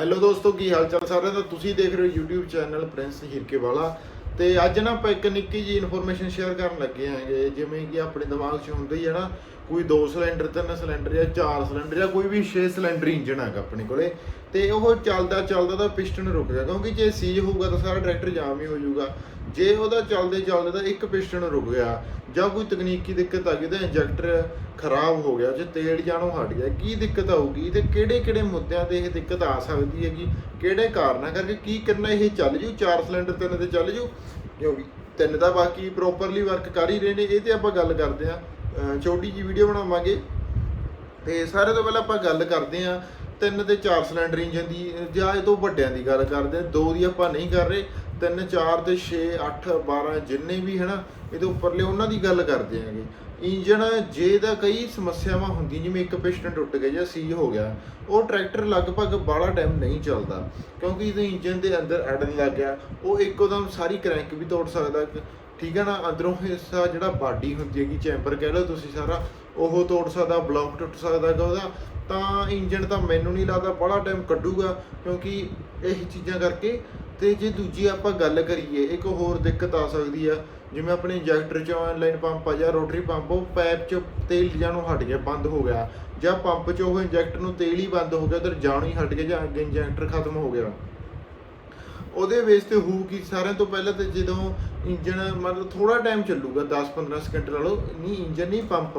Hello ਦੋਸਤੋ, ਕੀ ਹਾਲ ਚਾਲ ਸਾਰਿਆਂ ਦਾ? ਤੁਸੀਂ ਦੇਖ ਰਹੇ ਹੋ YouTube ਚੈਨਲ ਪ੍ਰਿੰਸ ਹਿਰਕੇ ਵਾਲਾ। ਤੇ ਅੱਜ ਨਾ ਆਪਾਂ ਇੱਕ ਨਿੱਕੀ ਜੀ ਇਨਫੋਰਮੇਸ਼ਨ ਸ਼ੇਅਰ ਕਰਨ ਲੱਗੇ ਆਂਗੇ ਜਿਵੇਂ ਕਿ ਆਪਣੇ ਦਿਮਾਗ 'ਚ ਹੁੰਦਾ ਹੀ ਹੈ ਨਾ, ਕੋਈ 2 ਸਿਲੰਡਰ 3 ਸਿਲੰਡਰ ਜਾਂ 4 ਸਿਲੰਡਰ ਜਾਂ ਕੋਈ ਵੀ 6 ਸਿਲੰਡਰ ਇੰਜਨ ਹੈਗਾ ਆਪਣੇ ਕੋਲੇ। ਤੇ ਉਹ ਚੱਲਦਾ ਚੱਲਦਾ ਤਾਂ ਪਿਸਟਨ ਰੁਕ ਗਿਆ। ਕਿਉਂਕਿ ਜੇ ਸੀਜ ਹੋਊਗਾ ਤਾਂ ਸਾਰਾ ਟਰੈਕਟਰ ਜਾਮ ਹੀ ਹੋ ਜਾਊਗਾ। ਜੇ ਉਹਦਾ ਚੱਲਦੇ ਚੱਲਦੇ ਤਾਂ ਇੱਕ ਪਿਸਟਨ ਰੁਕ ਗਿਆ। ਜਾਂ ਕੋਈ ਤਕਨੀਕੀ ਦਿੱਕਤ ਆ ਗਈ ਤਾਂ ਇੰਜੈਕਟਰ ਖਰਾਬ ਹੋ ਗਿਆ, ਜੇ ਤੇਲ ਜਾਣੋਂ ਹਟ ਗਿਆ, ਕੀ ਦਿੱਕਤ ਆਊਗੀ? ਤੇ ਕਿਹੜੇ ਕਿਹੜੇ ਮੁੱਦਿਆਂ ਤੇ ਇਹ ਦਿੱਕਤ ਆ ਸਕਦੀ ਹੈਗੀ? ਕਿਹੜੇ ਕਾਰਨਾਂ ਕਰਕੇ ਕੀ ਕਰਨਾ ਇਹ ਚੱਲ ਜੂ? ਚਾਰ ਸਿਲੰਡਰ ਤਿੰਨ ਤੇ ਚੱਲ ਜੂ? ਕਿਉਂਕਿ ਤਿੰਨ ਦਾ ਬਾਕੀ ਪ੍ਰੋਪਰਲੀ ਵਰਕ ਕਰ ਹੀ ਰਹੇ ਨੇ, ਇਹ ਤੇ ਆਪਾਂ ਗੱਲ ਕਰਦੇ ਆ ਛੋਟੀ ਜੀ ਵੀਡੀਓ ਬਣਾਵਾਂਗੇ। ਤੇ ਸਾਰੇ ਤੋਂ ਪਹਿਲਾਂ ਆਪਾਂ ਗੱਲ ਕਰਦੇ ਆ ਤਿੰਨ ਤੇ ਚਾਰ ਸਿਲੰਡਰ ਇੰਜਨ ਦੀ, ਜਾਂ ਇਹ ਤੋਂ ਵੱਡਿਆਂ ਦੀ ਗੱਲ ਕਰਦੇ ਆ ਦੋ ਦੀ ਆਪਾਂ ਨਹੀਂ ਕਰ ਰਹੇ, ਤਿੰਨ, ਚਾਰ ਤੇ 6 8 12 ਜਿੰਨੇ ਵੀ, ਹਨਾ, ਇਹਦੇ ਉੱਪਰਲੇ ਉਹਨਾਂ ਦੀ ਗੱਲ ਕਰਦੇ ਆਂਗੇ ਇੰਜਨ ਜੇ ਦਾ ਕਈ ਸਮੱਸਿਆਵਾਂ ਹੁੰਦੀਆਂ, ਜਿਵੇਂ ਇੱਕ ਪਿਸਟਨ ਟੁੱਟ ਗਿਆ ਜਾਂ ਸੀ ਹੋ ਗਿਆ, ਉਹ ਟਰੈਕਟਰ ਲਗਭਗ ਬਾਹਲਾ ਟਾਈਮ ਨਹੀਂ ਚੱਲਦਾ, ਕਿਉਂਕਿ ਇਹਦੇ ਇੰਜਨ ਦੇ ਅੰਦਰ ਅੜਨ ਲੱਗ ਗਿਆ, ਉਹ ਇੱਕੋਦਮ ਸਾਰੀ ਕ੍ਰੈਂਕ ਵੀ ਤੋੜ ਸਕਦਾ, ਠੀਕ ਹੈ ਨਾ, ਅੰਦਰੋਂ ਹਿੱਸਾ ਜਿਹੜਾ ਬਾਡੀ ਹੁੰਦੀ ਹੈਗੀ ਚੈਂਬਰ ਕਹਿ ਲਓ ਤੁਸੀਂ ਸਾਰਾ, ਉਹ ਤੋੜ ਸਕਦਾ ਬਲੌਕ ਟੁੱਟ ਸਕਦਾ ਹੈਗਾ ਉਹਦਾ ਤਾਂ ਇੰਜਨ ਤਾਂ ਮੈਨੂੰ ਨਹੀਂ ਲੱਗਦਾ ਬੜਾ ਟਾਈਮ ਕੱਢੂਗਾ, ਕਿਉਂਕਿ ਇਹ ਚੀਜ਼ਾਂ ਕਰਕੇ। ਤੇ ਜੇ ਦੂਜੀ ਆਪਾਂ ਗੱਲ ਕਰੀਏ, ਇੱਕ ਹੋਰ ਦਿੱਕਤ ਆ ਸਕਦੀ ਆ। ਜਿਵੇਂ ਆਪਣੇ ਇੰਜੈਕਟਰ ਚ ਆਨਲਾਈਨ ਪੰਪ ਆ ਜਾਂ ਰੋਟਰੀ ਪੰਪ ਉਹ ਪਾਈਪ ਚ ਤੇਲ ਜਾਣੋਂ ਹਟ ਗਿਆ, ਬੰਦ ਹੋ ਗਿਆ। ਜਾਂ ਪੰਪ ਚ ਉਹ ਇੰਜੈਕਟਰ ਨੂੰ ਤੇਲ ਹੀ ਬੰਦ ਹੋ ਗਿਆ, ਉਧਰ ਜਾਣੋਂ ਹੀ ਹਟ ਗਿਆ ਜਾਂ ਅੱਗੇ ਇੰਜੈਕਟਰ ਖਤਮ ਹੋ ਗਿਆ। ਉਹਦੇ ਬੇਸ ਤੇ ਹੋਊਗੀ, ਸਾਰਿਆਂ ਤੋਂ ਪਹਿਲਾਂ ਤੇ ਜਦੋਂ ਇੰਜਨ ਮਤਲਬ ਥੋੜਾ ਟਾਈਮ ਚੱਲੂਗਾ 10-15 ਸਕਿੰਟ ਨਾਲੋਂ, ਨਹੀਂ ਇੰਜਨ ਨਹੀਂ ਪੰਪ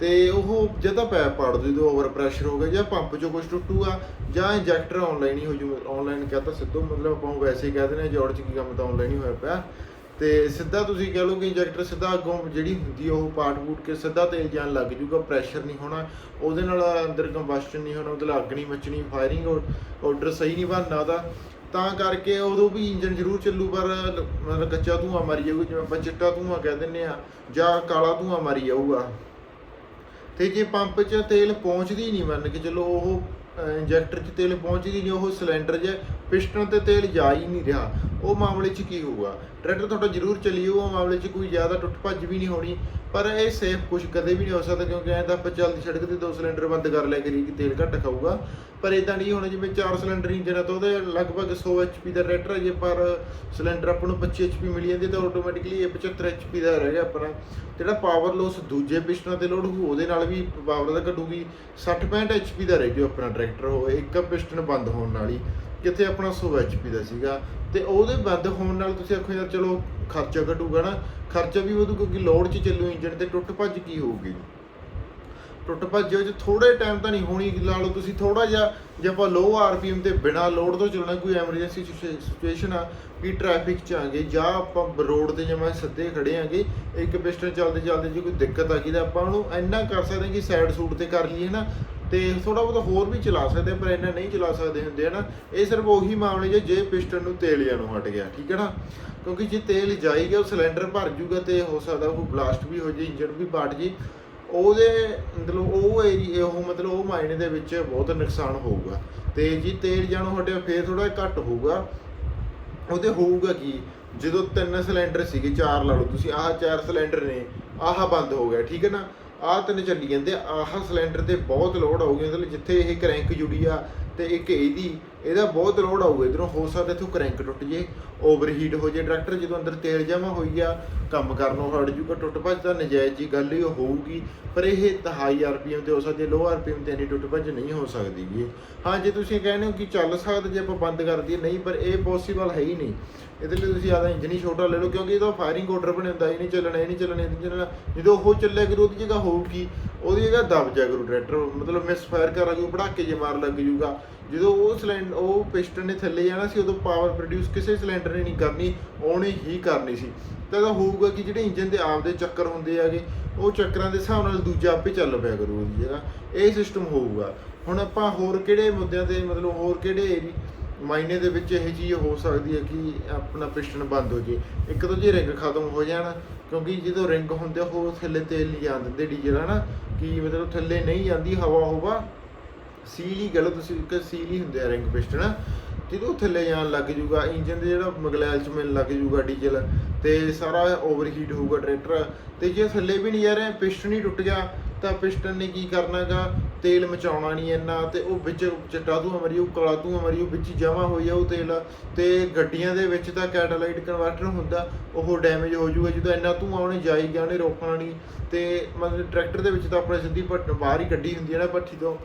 ਤੇ ਉਹ ਜਦੋਂ ਪੈਪ ਪਾੜ ਦੂ ਜਦੋਂ ਓਵਰ ਪ੍ਰੈਸ਼ਰ ਹੋ ਗਿਆ ਜਾਂ ਪੰਪ ਚੋਂ ਕੁਝ ਟੁੱਟੂਗਾ ਜਾਂ ਇੰਜੈਕਟਰ ਆਨਲਾਈਨ ਹੀ ਹੋ ਜੂ ਆਨਲਾਈਨ ਕਹਤਾ ਸਿੱਧੂ, ਮਤਲਬ ਆਪਾਂ ਉਹ ਵੈਸੇ ਹੀ ਕਹਿ ਦਿੰਦੇ ਆ ਜੋੜ ਚ ਕੀ ਕੰਮ ਤਾਂ ਆਨਲਾਈਨ ਹੀ ਹੋਇਆ ਪਿਆ। ਤੇ ਸਿੱਧਾ ਤੁਸੀਂ ਕਹਿ ਲਓ ਕਿ ਇੰਜੈਕਟਰ ਸਿੱਧਾ ਅੱਗੋਂ ਜਿਹੜੀ ਹੁੰਦੀ ਉਹ ਪਾਰਟ ਬੂਟ ਕੇ ਸਿੱਧਾ ਤੇਲ ਜਾਣ ਲੱਗ ਜੂਗਾ ਪ੍ਰੈਸ਼ਰ ਨਹੀਂ ਹੋਣਾ, ਉਹਦੇ ਨਾਲ ਅੰਦਰ ਕੰਬਸਸ਼ਨ ਨਹੀਂ ਹੋਣਾ, ਉਹਦੇ ਨਾਲ ਅੱਗ ਨਹੀਂ ਮੱਚਣੀ ਫਾਇਰਿੰਗ ਆਰਡਰ ਸਹੀ ਨਹੀਂ ਬਣਨਾ ਉਹਦਾ। ਤਾਂ ਕਰਕੇ ਉਦੋਂ ਵੀ ਇੰਜਨ ਜ਼ਰੂਰ ਚੱਲੂ, ਪਰ ਮਤਲਬ ਕੱਚਾ ਧੂੰਆਂ ਮਾਰੀ ਜਾਊਗਾ, ਜਿਵੇਂ ਆਪਾਂ ਚਿੱਟਾ ਧੂੰਆਂ ਕਹਿ ਦਿੰਨੇ ਆ ਜਾਂ ਕਾਲਾ ਧੂੰਆਂ ਮਾਰੀ ਜਾਊਗਾ। ਤੇ ਜੇ ਪੰਪ 'ਚ ਤੇਲ ਪਹੁੰਚਦੀ ਨਹੀਂ ਮੰਨ ਕੇ ਚਲੋ ਉਹ ਇੰਜੈਕਟਰ 'ਚ ਤੇਲ ਪਹੁੰਚਦੀ ਨਹੀਂ, ਉਹ ਸਿਲੰਡਰ 'ਚ ਪਿਸਟਨ ਤੇ ਤੇਲ ਜਾ ਹੀ ਨਹੀਂ ਰਿਹਾ। ਉਹ ਮਾਮਲੇ 'ਚ ਕੀ ਹੋਊਗਾ? ਟਰੈਕਟਰ ਤੁਹਾਡਾ ਜ਼ਰੂਰ ਚੱਲੀ ਉਹ ਮਾਮਲੇ 'ਚ ਕੋਈ ਜ਼ਿਆਦਾ ਟੁੱਟ ਭੱਜ ਵੀ ਨਹੀਂ ਹੋਣੀ। ਪਰ ਇਹ ਸੇਫ ਕੁਝ ਕਦੇ ਵੀ ਨਹੀਂ ਹੋ ਸਕਦਾ, ਕਿਉਂਕਿ ਐਂ ਤਾਂ ਆਪਾਂ ਚੱਲਦੀ ਸੜਕ ਤੇ ਦੋ ਸਿਲੰਡਰ ਬੰਦ ਕਰ ਲਿਆ ਕਰੀ ਕਿ ਤੇਲ ਘੱਟ ਖਾਊਗਾ। ਪਰ ਇਦਾਂ ਨਹੀਂ ਹੋਣਾ, ਜਿਵੇਂ ਚਾਰ ਸਿਲੰਡਰ ਇੰਜਨ ਆ ਤਾਂ ਉਹਦੇ ਲਗਭਗ 100 HP ਦਾ ਟਰੈਕਟਰ ਹੈ ਜੇ, ਪਰ ਸਿਲੰਡਰ ਆਪਾਂ ਨੂੰ 25 HP ਮਿਲੀ ਜਾਂਦੀ, ਤਾਂ ਆਟੋਮੈਟਿਕਲੀ ਇਹ 75 HP ਦਾ ਰਹਿ ਗਿਆ ਆਪਣਾ। ਜਿਹੜਾ ਪਾਵਰ ਲੋਸ ਦੂਜੇ ਪਿਸਟਨਾਂ ਤੇ ਲੋਡ ਹੋਊ, ਉਹਦੇ ਨਾਲ ਵੀ ਪਾਵਰ ਦਾ ਘਟੂਗੀ। 60 65 HP ਦਾ ਰਹਿ ਜੂ ਆਪਣਾ ਟਰੈਕਟਰ ਹੋਵੇ ਇੱਕ ਪਿਸਟਨ ਬੰਦ ਹੋਣ ਨਾਲ ਹੀ। ਕਿੱਥੇ ਆਪਣਾ 100 HP ਦਾ ਸੀਗਾ ਤੇ ਉਹਦੇ ਬੰਦ ਹੋਣ ਨਾਲ ਤੁਸੀਂ ਆਖੋ ਯਾਰ ਚਲੋ ਖਰਚਾ ਘਟੂਗਾ ਨਾ, ਖਰਚਾ ਵੀ ਵਧੂ ਕਿਉਂਕਿ ਲੋਡ 'ਚ ਚੱਲੂ ਇੰਜਣ ਤੇ ਟੁੱਟ ਭੱਜ ਕੀ ਹੋਊਗੀ? ਟੁੱਟ ਭੱਜ ਚ ਥੋੜੇ ਟਾਈਮ ਤਾਂ ਨਹੀਂ ਹੋਣੀ, ਲਾ ਲਓ ਤੁਸੀਂ ਥੋੜਾ ਜਿਹਾ, ਜੇ ਆਪਾਂ ਲੋ ਆਰਪੀਐਮ ਤੇ ਬਿਨਾ ਲੋਡ ਤੋਂ ਚੱਲਣਾ ਕੋਈ ਐਮਰਜੈਂਸੀ ਸਿਚੁਏਸ਼ਨ ਆ ਕਿ ਟ੍ਰੈਫਿਕ ਚ ਆਗੇ ਜਾਂ ਆਪਾਂ ਰੋਡ ਤੇ ਜਿਵੇਂ ਸਿੱਧੇ ਖੜੇ ਆਂਗੇ, ਇੱਕ ਪਿਸਟਨ ਚੱਲਦੇ ਚੱਲਦੇ ਜੇ ਕੋਈ ਦਿੱਕਤ ਆ ਗਈ ਤਾਂ ਆਪਾਂ ਉਹਨੂੰ ਇੰਨਾ ਕਰ ਸਕਦੇ ਹਾਂ ਕਿ ਸਾਈਡ ਸੂਟ ਤੇ ਕਰ ਲਈਏ ਨਾ ਤੇ ਥੋੜਾ ਬਹੁਤ ਹੋਰ ਵੀ ਚਲਾ ਸਕਦੇ ਪਰ ਇੰਨਾ ਨਹੀਂ ਚਲਾ ਸਕਦੇ ਹੁੰਦੇ, ਹਨਾ? ਇਹ ਸਿਰਫ ਉਹੀ ਮਾਮਲੇ 'ਚ ਜੇ ਪਿਸਟਨ ਨੂੰ ਤੇਲ ਜਾਣੋਂ ਹਟ ਗਿਆ, ਠੀਕ ਹੈ ਨਾ? ਕਿਉਂਕਿ ਜੇ ਤੇਲ ਜਾਈ ਉਹ ਸਿਲੰਡਰ ਭਰ ਜੂਗਾ ਤੇ ਹੋ ਸਕਦਾ ਉਹ ਬਲਾਸਟ ਵੀ ਹੋ ਜੇ, ਇੰਜਣ ਵੀ ਪਾਟ ਜੇ। ਉਹਦੇ ਮਤਲਬ ਉਹ ਏਰੀਆ ਉਹ ਮਤਲਬ ਉਹ ਮਾਇਨੇ ਦੇ ਵਿੱਚ ਬਹੁਤ ਨੁਕਸਾਨ ਹੋਊਗਾ। ਤੇ ਜੀ ਤੇਲ ਜਾਣੋਂ ਹਟਿਆ, ਫੇਰ ਥੋੜਾ ਘੱਟ ਹੋਊਗਾ। ਉਹਦੇ ਹੋਊਗਾ ਕੀ? ਜਦੋਂ ਤਿੰਨ ਸਿਲੰਡਰ ਸੀਗੇ, ਚਾਰ ਲਾ ਲਓ ਤੁਸੀਂ, ਆਹ ਚਾਰ ਸਿਲੰਡਰ ਨੇ, ਆਹ ਬੰਦ ਹੋ ਗਿਆ, ਠੀਕ ਹੈ ਨਾ? ਆਹ ਤਿੰਨ ਚੱਲੀ ਜਾਂਦੇ ਆਹ ਸਿਲੰਡਰ ਤੇ ਬਹੁਤ ਲੋਡ ਆਊਗੀ ਮਤਲਬ ਜਿੱਥੇ ਇਹ ਕਰੈਂਕ ਜੁੜੀ ਆ ਤੇ ਇੱਕ ਇਹਦੀ ਇਹਦਾ ਬਹੁਤ ਲੋਡ ਆਊਗਾ, ਇਧਰੋਂ ਹੋ ਸਕਦਾ ਇੱਥੋਂ ਕ੍ਰੈਂਕ ਟੁੱਟ ਜੇ ਓਵਰਹੀਟ ਹੋ ਜੇ ਟਰੈਕਟਰ ਜਦੋਂ ਅੰਦਰ ਤੇਲ ਜਮਾ ਹੋਈ ਆ, ਕੰਮ ਕਰਨੋਂ ਹਟ ਜੂਗਾ, ਟੁੱਟ ਭੱਜ ਤਾਂ ਨਜਾਇਜ਼ ਜੀ ਗੱਲ ਹੀ ਹੋਊਗੀ। ਪਰ ਇਹ ਤਾਂ ਹਾਈ ਆਰਪੀਐਮ ਤੇ ਹੋ ਸਕਦੀ ਹੈ ਲੋ ਆਰਪੀਐਮ ਤੇ ਇੰਨੀ ਟੁੱਟ ਭੱਜ ਨਹੀਂ ਹੋ ਸਕਦੀ ਜੀ। ਹਾਂ, ਜੇ ਤੁਸੀਂ ਕਹਿੰਦੇ ਹੋ ਕਿ ਚੱਲ ਸਕਦਾ ਜੇ ਆਪਾਂ ਬੰਦ ਕਰ ਦਈਏ, ਨਹੀਂ, ਪਰ ਇਹ ਪੋਸੀਬਲ ਹੈ ਹੀ ਨਹੀਂ। ਇਹਦੇ ਲਈ ਤੁਸੀਂ ਆਦਾ ਇੰਜਨ ਹੀ ਛੋਟਾ ਲੈ ਲਓ, ਕਿਉਂਕਿ ਇਹਦਾ ਫਾਇਰਿੰਗ ਆਰਡਰ ਬਣੇ ਹੁੰਦਾ, ਇਹ ਨਹੀਂ ਚੱਲਣਾ, ਇਹ ਨਹੀਂ ਚੱਲਣਾ, ਇਹ ਨਹੀਂ ਚੱਲਣਾ। ਜਦੋਂ ਉਹ ਚੱਲਿਆ ਕਰੂ, ਉਹਦੀ ਜਗ੍ਹਾ ਹੋਊਗੀ, ਉਹਦੀ ਜਗ੍ਹਾ ਦਬ ਜਾ ਕਰੂ ਟਰੈਕਟਰ ਮਤਲਬ ਮਿਸ ਫਾਇਰ ਕਰਾ ਜੂ ਪੜਾਕੇ ਜੇ ਮਾਰ ਲੱਗ ਜੂਗਾ। ਜਦੋਂ ਉਹ ਸਿਲੰਡਰ ਉਹ ਪਿਸਟਨ ਨੇ ਥੱਲੇ ਜਾਣਾ ਸੀ, ਉਦੋਂ ਪਾਵਰ ਪ੍ਰੋਡਿਊਸ ਕਿਸੇ ਸਿਲੰਡਰ ਨੇ ਨਹੀਂ ਕਰਨੀ, ਉਹਨੇ ਹੀ ਕਰਨੀ ਸੀ। ਤਾਂ ਇਹਦਾ ਹੋਊਗਾ ਕਿ ਜਿਹੜੇ ਇੰਜਨ ਦੇ ਆਪਦੇ ਚੱਕਰ ਹੁੰਦੇ ਆਗੇ ਉਹ ਚੱਕਰਾਂ ਦੇ ਹਿਸਾਬ ਨਾਲ ਦੂਜਾ ਆਪੇ ਚੱਲ ਪਿਆ ਕਰੂ ਉਹਦੀ ਜਗ੍ਹਾ। ਇਹ ਸਿਸਟਮ ਹੋਊਗਾ। ਹੁਣ ਆਪਾਂ ਹੋਰ ਕਿਹੜੇ ਮੁੱਦਿਆਂ ਤੇ, ਮਤਲਬ ਹੋਰ ਕਿਹੜੇ ਮਾਇਨੇ ਦੇ ਵਿੱਚ ਇਹ ਚੀਜ਼ ਹੋ ਸਕਦੀ ਹੈ ਕਿ ਆਪਣਾ ਪਿਸਟਨ ਬੰਦ ਹੋ ਜੇ? ਇੱਕ ਤਾਂ ਜੇ ਰਿੰਗ ਖਤਮ ਹੋ ਜਾਣ, ਕਿਉਂਕਿ ਜਦੋਂ ਰਿੰਗ ਹੁੰਦੇ ਉਹ ਥੱਲੇ ਤੇਲ ਨਹੀਂ ਜਾਣ ਦਿੰਦੇ ਡੀਜ਼ਲ ਹਨਾ, ਕਿ ਮਤਲਬ ਥੱਲੇ ਨਹੀਂ ਜਾਂਦੀ ਹਵਾ ਹੋਵਾ ਸੀਲ ਹੀ ਗਲਤ ਤੁਸੀਂ ਕਿ ਸੀਲ ਹੀ ਹੁੰਦੇ ਆ ਰਿੰਗ ਪਿਸਟਨ ਜਦੋਂ ਥੱਲੇ ਜਾਣ ਲੱਗ ਜੂਗਾ ਇੰਜਨ ਦੇ ਜਿਹੜਾ ਮਗਲੈਲ ਚ ਮਿਲਣ ਲੱਗ ਜੂਗਾ ਡੀਜ਼ਲ, ਤੇ ਸਾਰਾ ਓਵਰਹੀਟ ਹੋਊਗਾ ਟਰੈਕਟਰ ਤੇ ਜੇ ਥੱਲੇ ਵੀ ਨਹੀਂ ਜਾ ਰਿਹਾ ਪਿਸਟਨ ਹੀ ਟੁੱਟ ਗਿਆ, ਤਾਂ ਪਿਸਟਨ ਨੇ ਕੀ ਕਰਨਾਗਾ? ਤੇਲ ਮਚਾਉਣਾ ਨਹੀਂ ਇੰਨਾ ਤੇ ਉਹ ਵਿੱਚ ਚਿੱਟਾ ਧੂਆਂ ਮਰੀ ਉਹ ਕਾਲਾ ਧੂਆਂ ਮਰੀ ਉਹ ਵਿੱਚ ਜਮਾ ਹੋਈ ਆ ਉਹ ਤੇਲ। ਤੇ ਗੱਡੀਆਂ ਦੇ ਵਿੱਚ ਤਾਂ ਕੈਟਾਲਾਈਟ ਕਨਵਰਟਰ ਹੁੰਦਾ, ਉਹ ਡੈਮੇਜ ਹੋ ਜਾਊਗਾ ਜਦੋਂ ਇੰਨਾ ਧੂਆਂ ਉਹਨੇ ਜਾਈ ਗਿਆ ਉਹਨੇ ਰੋਕਣਾ ਨਹੀਂ। ਤੇ ਮਤਲਬ ਟਰੈਕਟਰ ਦੇ ਵਿੱਚ ਤਾਂ ਆਪਣੇ ਸਿੱਧੀ ਭੱਟ ਬਾਹਰ ਹੀ ਗੱਡੀ ਹੁੰਦੀ ਹੈ ਨਾ ਭੱਠੀ ਤੋਂ।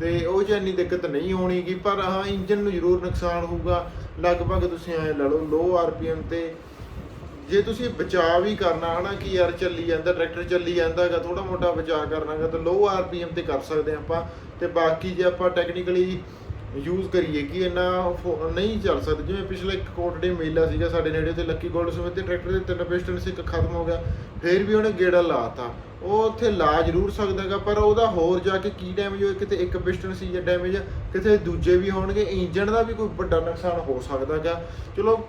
ਤੇ ਉਹ 'ਚ ਇੰਨੀ ਦਿੱਕਤ ਨਹੀਂ ਹੋਣੀਗੀ, ਪਰ ਹਾਂ ਇੰਜਨ ਨੂੰ ਜ਼ਰੂਰ ਨੁਕਸਾਨ ਹੋਊਗਾ। ਲਗਭਗ ਤੁਸੀਂ ਐ ਲਾ ਲਓ ਲੋ ਆਰਪੀਐਮ ਤੇ ਜੇ ਤੁਸੀਂ ਬਚਾਅ ਵੀ ਕਰਨਾ, ਹਨਾ, ਕਿ ਯਾਰ ਚੱਲੀ ਜਾਂਦਾ, ਟਰੈਕਟਰ ਚੱਲੀ ਜਾਂਦਾਗਾ ਥੋੜਾ ਮੋਟਾ ਬਚਾਅ ਕਰਨਾਗਾ, ਤਾਂ ਲੋ ਆਰਪੀਐਮ ਤੇ ਕਰ ਸਕਦੇ ਹਾਂ ਆਪਾਂ। ਤੇ ਬਾਕੀ ਜੇ ਆਪਾਂ ਟੈਕਨੀਕਲੀ ਯੂਜ਼ ਕਰੀਏ ਕਿ ਇੰਨਾ ਫੋ- ਨਹੀਂ ਚੱਲ ਸਕਦਾ। ਜਿਵੇਂ ਪਿਛਲੇ ਇੱਕ ਕੋਟੜੇ ਮੇਲਾ ਸੀਗਾ ਸਾਡੇ ਨੇੜੇ ਤੇ ਲੱਕੀ ਗੋਲਡ ਸਮੇਤ ਤੇ ਟਰੈਕਟਰ ਦੇ ਤਿੰਨ ਪਿਸਟਨ ਸੀ ਇੱਕ ਖਤਮ ਹੋ ਗਿਆ। ਫੇਰ ਵੀ ਉਹਨੇ ਗੇੜਾ ਲਾਤਾ ਉਹ ਉੱਥੇ ਲਾ ਜ਼ਰੂਰ ਸਕਦਾਗਾ, ਪਰ ਉਹਦਾ ਹੋਰ ਜਾ ਕੇ ਕੀ ਡੈਮੇਜ ਹੋਏ? ਕਿਤੇ ਇੱਕ ਪਿਸਟਨ ਸੀ ਜਾਂ ਡੈਮੇਜ ਕਿਤੇ ਦੂਜੇ ਵੀ ਹੋਣਗੇ, ਇੰਜਣ ਦਾ ਵੀ ਕੋਈ ਵੱਡਾ ਨੁਕਸਾਨ ਹੋ ਸਕਦਾਗਾ। ਚਲੋ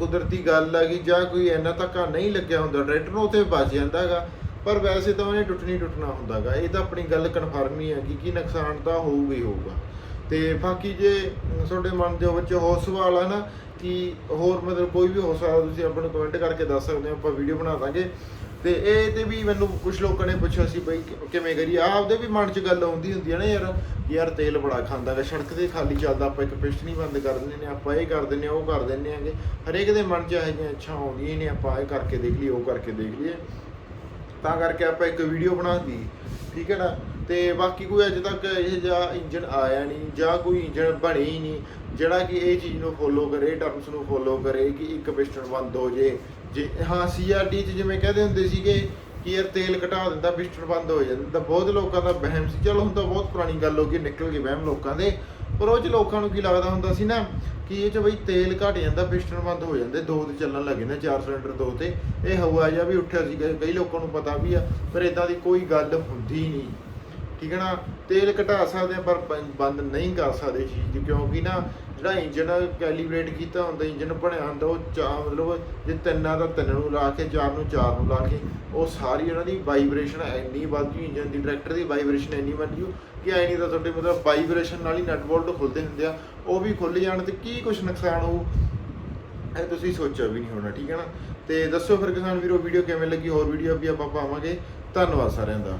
ਕੁਦਰਤੀ ਗੱਲ ਆ ਕਿ ਜਾਂ ਕੋਈ ਇੰਨਾ ਧੱਕਾ ਨਹੀਂ ਲੱਗਿਆ ਹੁੰਦਾ ਟਰੈਕਟਰ ਨੂੰ ਉੱਥੇ ਬਚ ਜਾਂਦਾਗਾ। ਪਰ ਵੈਸੇ ਤਾਂ ਉਹਨੇ ਟੁੱਟਣੀ ਟੁੱਟਣਾ ਹੁੰਦਾਗਾ। ਇਹ ਤਾਂ ਆਪਣੀ ਗੱਲ ਕਨਫਰਮ ਹੀ ਹੈ ਕਿ ਕੀ ਨੁਕਸਾਨ ਤਾਂ ਹੋਊਗਾ ਹੀ ਹੋਊਗਾ। ਤੇ ਬਾਕੀ ਜੇ ਤੁਹਾਡੇ ਮਨ ਦੇ ਵਿੱਚ ਹੋਰ ਸਵਾਲ ਆ ਨਾ ਕਿ ਹੋਰ ਮਤਲਬ ਕੋਈ ਵੀ ਹੋ ਸਕਦਾ, ਤੁਸੀਂ ਆਪਾਂ ਨੂੰ ਕਮੈਂਟ ਕਰਕੇ ਦੱਸ ਸਕਦੇ ਹੋ, ਆਪਾਂ ਵੀਡੀਓ ਬਣਾ ਦਾਂਗੇ। ਤੇ ਇਹ ਤੇ ਵੀ ਮੈਨੂੰ ਕੁਝ ਲੋਕਾਂ ਨੇ ਪੁੱਛਿਆ ਸੀ ਬਈ ਕਿਵੇਂ ਕਰੀਏ? ਆਪਦੇ ਵੀ ਮਨ 'ਚ ਗੱਲ ਆਉਂਦੀ ਹੁੰਦੀ ਹੈ ਨਾ ਯਾਰ ਯਾਰ ਤੇਲ ਬੜਾ ਖਾਂਦਾ ਗਾ, ਸੜਕ ਤੇ ਖਾਲੀ ਚੱਲਦਾ, ਆਪਾਂ ਇੱਕ ਪਿਸਟ ਨਹੀਂ ਬੰਦ ਕਰ ਦਿੰਦੇ ਨੇ, ਆਪਾਂ ਇਹ ਕਰ ਦਿੰਦੇ ਹਾਂ ਉਹ ਕਰ ਦਿੰਦੇ ਆਂਗੇ। ਹਰੇਕ ਦੇ ਮਨ 'ਚ ਇਹੋ ਜਿਹੀਆਂ ਇੱਛਾ ਆਉਂਦੀਆਂ ਨੇ, ਆਪਾਂ ਇਹ ਕਰਕੇ ਦੇਖ ਲਈਏ, ਉਹ ਕਰਕੇ ਦੇਖ ਲਈਏ। ਤਾਂ ਕਰਕੇ ਆਪਾਂ ਇੱਕ ਵੀਡੀਓ ਬਣਾਤੀ ਠੀਕ ਹੈ ਨਾ? ਤੇ ਬਾਕੀ ਕੋਈ ਅੱਜ ਤੱਕ ਇਹ ਜਿਹਾ ਇੰਜਨ ਆਇਆ ਨਹੀਂ, ਜਾਂ ਕੋਈ ਇੰਜਨ ਬਣੇ ਹੀ ਨਹੀਂ, ਜਿਹੜਾ ਕਿ ਇਹ ਚੀਜ਼ ਨੂੰ ਫੋਲੋ ਕਰੇ ਟਰਮਸ ਨੂੰ ਫੋਲੋ ਕਰੇ ਕਿ ਇੱਕ ਪਿਸਟਨ ਬੰਦ ਹੋ ਜੇ। ਜੇ, ਹਾਂ ਸੀਆਰਡੀ ਚ ਜਿਵੇਂ ਕਹਿੰਦੇ ਹੁੰਦੇ ਸੀਗੇ ਕਿ ਯਾਰ ਤੇਲ ਘਟਾ ਦਿੰਦਾ ਪਿਸਟਨ ਬੰਦ ਹੋ ਜਾਂਦਾ, ਤਾਂ ਬਹੁਤ ਲੋਕਾਂ ਦਾ ਵਹਿਮ ਸੀ। ਚਲੋ ਹੁਣ ਤਾਂ ਬਹੁਤ ਪੁਰਾਣੀ ਗੱਲ ਹੋ ਗਈ, ਨਿਕਲ ਗਏ ਵਹਿਮ ਲੋਕਾਂ ਦੇ। ਪਰ ਉਹ ਚ ਲੋਕਾਂ ਨੂੰ ਕੀ ਲੱਗਦਾ ਹੁੰਦਾ ਸੀ ਨਾ ਕਿ ਇਹ ਚ ਬਈ ਤੇਲ ਘਟ ਜਾਂਦਾ ਪਿਸਟਨ ਬੰਦ ਹੋ ਜਾਂਦੇ, ਦੋ ਤੇ ਚੱਲਣ ਲੱਗ ਜਾਂਦੇ, ਚਾਰ ਸਿਲੰਡਰ ਦੋ ਤੇ। ਇਹ ਹਵਾ ਜਿਹਾ ਵੀ ਉੱਠਿਆ ਸੀ ਕਈ ਲੋਕਾਂ ਨੂੰ ਪਤਾ ਵੀ ਆ, ਪਰ ਇਦਾਂ ਦੀ ਕੋਈ ਗੱਲ ਹੁੰਦੀ ਨਹੀਂ। ਠੀਕ ਹੈ ਨਾ? ਤੇਲ ਘਟਾ ਸਕਦੇ ਆ ਪਰ ਬੰਦ ਨਹੀਂ ਕਰ ਸਕਦੇ ਚੀਜ਼ ਕਿਉਂਕਿ ਨਾ ਜਿਹੜਾ ਇੰਜਨ ਕੈਲੀਬ੍ਰੇਟ ਕੀਤਾ ਹੁੰਦਾ, ਇੰਜਨ ਬਣਿਆ ਹੁੰਦਾ, ਉਹ ਚਾ ਮਤਲਬ ਜੇ ਤਿੰਨਾਂ ਦਾ ਤਿੰਨ ਨੂੰ ਲਾ ਕੇ, ਚਾਰ ਨੂੰ ਚਾਰ ਨੂੰ ਲਾ ਕੇ, ਉਹ ਸਾਰੀ ਉਹਨਾਂ ਦੀ ਵਾਈਬ੍ਰੇਸ਼ਨ ਇੰਨੀ ਵੱਧ ਜੂ ਇੰਜਨ ਦੀ ਟਰੈਕਟਰ ਦੀ ਵਾਈਬ੍ਰੇਸ਼ਨ ਇੰਨੀ ਵੱਧ ਜੂ ਕਿ ਐ ਨਹੀਂ ਤਾਂ ਤੁਹਾਡੇ ਮਤਲਬ ਵਾਈਬ੍ਰੇਸ਼ਨ ਨਾਲ ਹੀ ਨਟ ਬੋਲਟ ਖੁੱਲਦੇ ਹੁੰਦੇ ਆ, ਉਹ ਵੀ ਖੁੱਲ ਜਾਣ ਤੇ ਕੀ ਕੁਝ ਨੁਕਸਾਨ ਹੋਊ, ਇਹ ਤੁਸੀਂ ਸੋਚਿਆ ਵੀ ਨਹੀਂ ਹੋਣਾ, ਠੀਕ ਹੈ ਨਾ? ਤੇ ਦੱਸੋ ਫਿਰ ਕਿਸਾਨ ਵੀਰੋ ਵੀਡੀਓ ਕਿਵੇਂ ਲੱਗੀ? ਹੋਰ ਵੀਡੀਓ ਵੀ ਆਪਾਂ ਪਾਵਾਂਗੇ। ਧੰਨਵਾਦ ਸਾਰਿਆਂ ਦਾ।